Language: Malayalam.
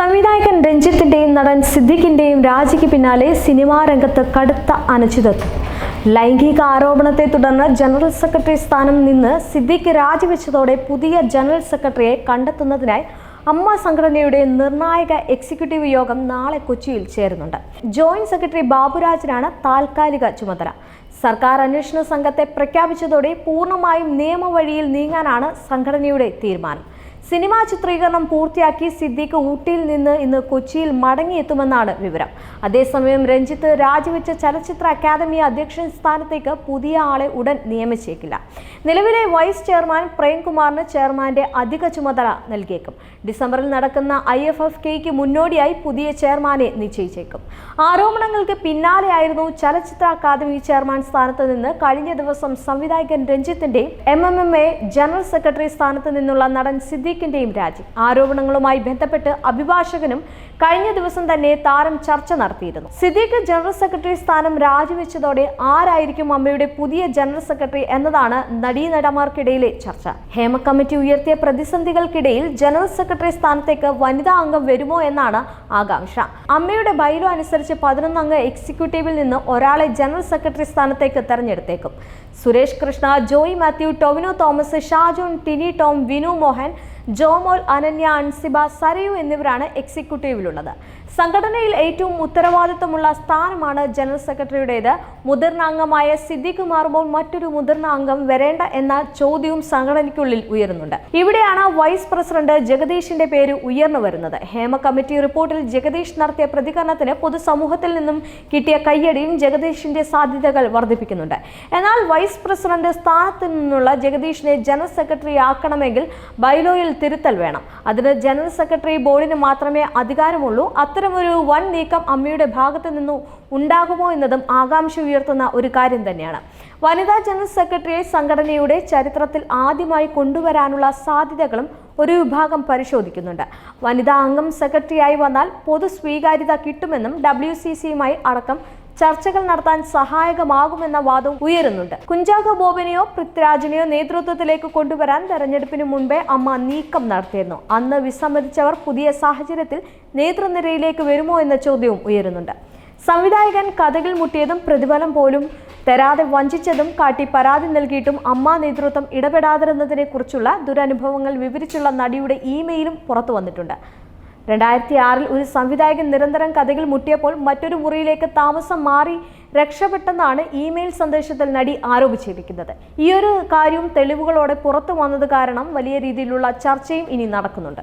സംവിധായകൻ രഞ്ജിത്തിന്റെയും നടൻ സിദ്ദിഖിന്റെയും രാജിക്ക് പിന്നാലെ സിനിമാ രംഗത്ത് കടുത്ത അനിശ്ചിതത്വം ലൈംഗിക ആരോപണത്തെ തുടർന്ന് ജനറൽ സെക്രട്ടറി സ്ഥാനം നിന്ന് സിദ്ദിഖ് രാജിവെച്ചതോടെ പുതിയ ജനറൽ സെക്രട്ടറിയെ കണ്ടെത്തുന്നതിനായി അമ്മ സംഘടനയുടെ നിർണായക എക്സിക്യൂട്ടീവ് യോഗം നാളെ കൊച്ചിയിൽ ചേരുന്നുണ്ട്. ജോയിന്റ് സെക്രട്ടറി ബാബുരാജിനാണ് താൽക്കാലിക ചുമതല. സർക്കാർ അന്വേഷണ സംഘത്തെ പ്രഖ്യാപിച്ചതോടെ പൂർണമായും നിയമവഴിയിൽ നീങ്ങാനാണ് സംഘടനയുടെ തീരുമാനം. സിനിമാ ചിത്രീകരണം പൂർത്തിയാക്കി സിദ്ദീഖ് ഊട്ടിയിൽ നിന്ന് ഇന്ന് കൊച്ചിയിൽ മടങ്ങിയെത്തുമെന്നാണ് വിവരം. അതേസമയം രഞ്ജിത്ത് രാജിവെച്ച ചലച്ചിത്ര അക്കാദമി അധ്യക്ഷൻ സ്ഥാനത്തേക്ക് പുതിയ ആളെ ഉടൻ നിയമിച്ചേക്കില്ല. നിലവിലെ വൈസ് ചെയർമാൻ പ്രേംകുമാറിന് ചെയർമാന്റെ അധിക ചുമതല നൽകിയേക്കും. ഡിസംബറിൽ നടക്കുന്ന ഐ എഫ് എഫ് കെയ്ക്ക് മുന്നോടിയായി പുതിയ ചെയർമാനെ നിശ്ചയിച്ചേക്കും. ആരോപണങ്ങൾക്ക് പിന്നാലെയായിരുന്നു ചലച്ചിത്ര അക്കാദമി ചെയർമാൻ സ്ഥാനത്ത് നിന്ന് കഴിഞ്ഞ ദിവസം സംവിധായകൻ രഞ്ജിത്തിന്റെ M M M A general secretary സ്ഥാനത്ത് നിന്നുള്ള നടൻ സിദ്ദീഖിന്റെയും രാജി. ആരോപണങ്ങളുമായി ബന്ധപ്പെട്ട് അഭിഭാഷകനും കഴിഞ്ഞ ദിവസം തന്നെ താരം ചർച്ച നടത്തിയിരുന്നു. സിദ്ദീഖ് ജനറൽ സെക്രട്ടറി സ്ഥാനം രാജിവെച്ചതോടെ ആരായിരിക്കും അമ്മയുടെ പുതിയ ജനറൽ സെക്രട്ടറി എന്നതാണ് നടീനടന്മാർക്കിടയിലെ ചർച്ച. ഹേമ കമ്മിറ്റി ഉയർത്തിയ പ്രതിസന്ധികൾക്കിടയിൽ ജനറൽ സെക്രട്ടറി സ്ഥാനത്തേക്ക് വനിതാ അംഗം വരുമോ എന്നാണ് ആകാംക്ഷ. അമ്മയുടെ ബൈലോ അനുസരിച്ച് പതിനൊന്നംഗ എക്സിക്യൂട്ടീവിൽ നിന്ന് ഒരാളെ ജനറൽ സെക്രട്ടറി സ്ഥാനത്തേക്ക് തെരഞ്ഞെടുത്തേക്കും. സുരേഷ് കൃഷ്ണ ജോയി മാത്യു ടൊവിനോ തോമസ് ഷാജോൺ ടിനി ടോം വിനു മോഹൻ ജോമോൾ അനന്യ അൻസിബ സരയു എന്നിവരാണ് എക്സിക്യൂട്ടീവിലുള്ളത്. സംഘടനയിൽ ഏറ്റവും ഉത്തരവാദിത്തമുള്ള സ്ഥാനമാണ് ജനറൽ സെക്രട്ടറിയുടേത്. മുതിർന്ന അംഗമായ സിദ്ദിഖ് മാറുമ്പോൾ മറ്റൊരു മുതിർന്ന അംഗം വരേണ്ട എന്ന ചോദ്യവും സംഘടനയ്ക്കുള്ളിൽ ഉയരുന്നുണ്ട്. ഇവിടെയാണ് വൈസ് പ്രസിഡന്റ് ജഗദീഷിന്റെ പേര് ഉയർന്നു വരുന്നത്. ഹേമ കമ്മിറ്റി റിപ്പോർട്ടിൽ ജഗദീഷ് നടത്തിയ പ്രതികരണത്തിന് പൊതുസമൂഹത്തിൽ നിന്നും കിട്ടിയ കയ്യടിയും ജഗദീഷിന്റെ സാധ്യതകൾ വർദ്ധിപ്പിക്കുന്നുണ്ട്. എന്നാൽ വൈസ് പ്രസിഡന്റ് സ്ഥാനത്ത് നിന്നുള്ള ജഗദീഷിനെ ജനറൽ സെക്രട്ടറി ആക്കണമെങ്കിൽ ബൈലോയിൽ തിരുത്തൽ വേണം. അതിന് ജനറൽ സെക്രട്ടറി ബോർഡിന് മാത്രമേ അധികാരമുള്ളൂ. അത്തരമൊരു വൻ നീക്കം അമ്മയുടെ ഭാഗത്തു നിന്നു ഉണ്ടാകുമോ എന്നതും ആകാംക്ഷ ഉയർത്തുന്ന ഒരു കാര്യം തന്നെയാണ്. വനിതാ ജനറൽ സെക്രട്ടറിയെ സംഘടനയുടെ ചരിത്രത്തിൽ ആദ്യമായി കൊണ്ടുവരാനുള്ള സാധ്യതകളും ഒരു വിഭാഗം പരിശോധിക്കുന്നുണ്ട്. വനിതാ അംഗം സെക്രട്ടറിയായി വന്നാൽ പൊതു സ്വീകാര്യത കിട്ടുമെന്നും ഡബ്ല്യു സി സിയുമായി അടക്കം ചർച്ചകൾ നടത്താൻ സഹായകമാകുമെന്ന വാദം ഉയരുന്നുണ്ട്. കുഞ്ചാക്കോ ബോബനെയോ പൃഥ്വിരാജിനെയോ നേതൃത്വത്തിലേക്ക് കൊണ്ടുവരാൻ തെരഞ്ഞെടുപ്പിന് മുൻപേ അമ്മ നീക്കം നടത്തിയിരുന്നു. അന്ന് വിസമ്മതിച്ചവർ പുതിയ സാഹചര്യത്തിൽ നേതൃനിരയിലേക്ക് വരുമോ എന്ന ചോദ്യവും ഉയരുന്നുണ്ട്. സംവിധായകൻ കഥകൾ മുട്ടിയതും പ്രതിഫലം പോലും തരാതെ വഞ്ചിച്ചതും കാട്ടി പരാതി നൽകിയിട്ടും അമ്മ നേതൃത്വം ഇടപെടാതിരുന്നതിനെ കുറിച്ചുള്ള ദുരനുഭവങ്ങൾ വിവരിച്ചുള്ള നടിയുടെ ഇമെയിലും പുറത്തു വന്നിട്ടുണ്ട് രണ്ടായിരത്തി ആറിൽ ഒരു സംവിധായകൻ നിരന്തരം കഥകൾ മുട്ടിയപ്പോൾ മറ്റൊരു മുറിയിലേക്ക് താമസം മാറി രക്ഷപ്പെട്ടെന്നാണ് ഇമെയിൽ സന്ദേശത്തിൽ നടി ആരോപിച്ചിരിക്കുന്നത് ഈയൊരു കാര്യവും കാര്യം തെളിവുകളോടെ പുറത്തു വന്നത് കാരണം വലിയ രീതിയിലുള്ള ചർച്ചയും ഇനി നടക്കുന്നുണ്ട്.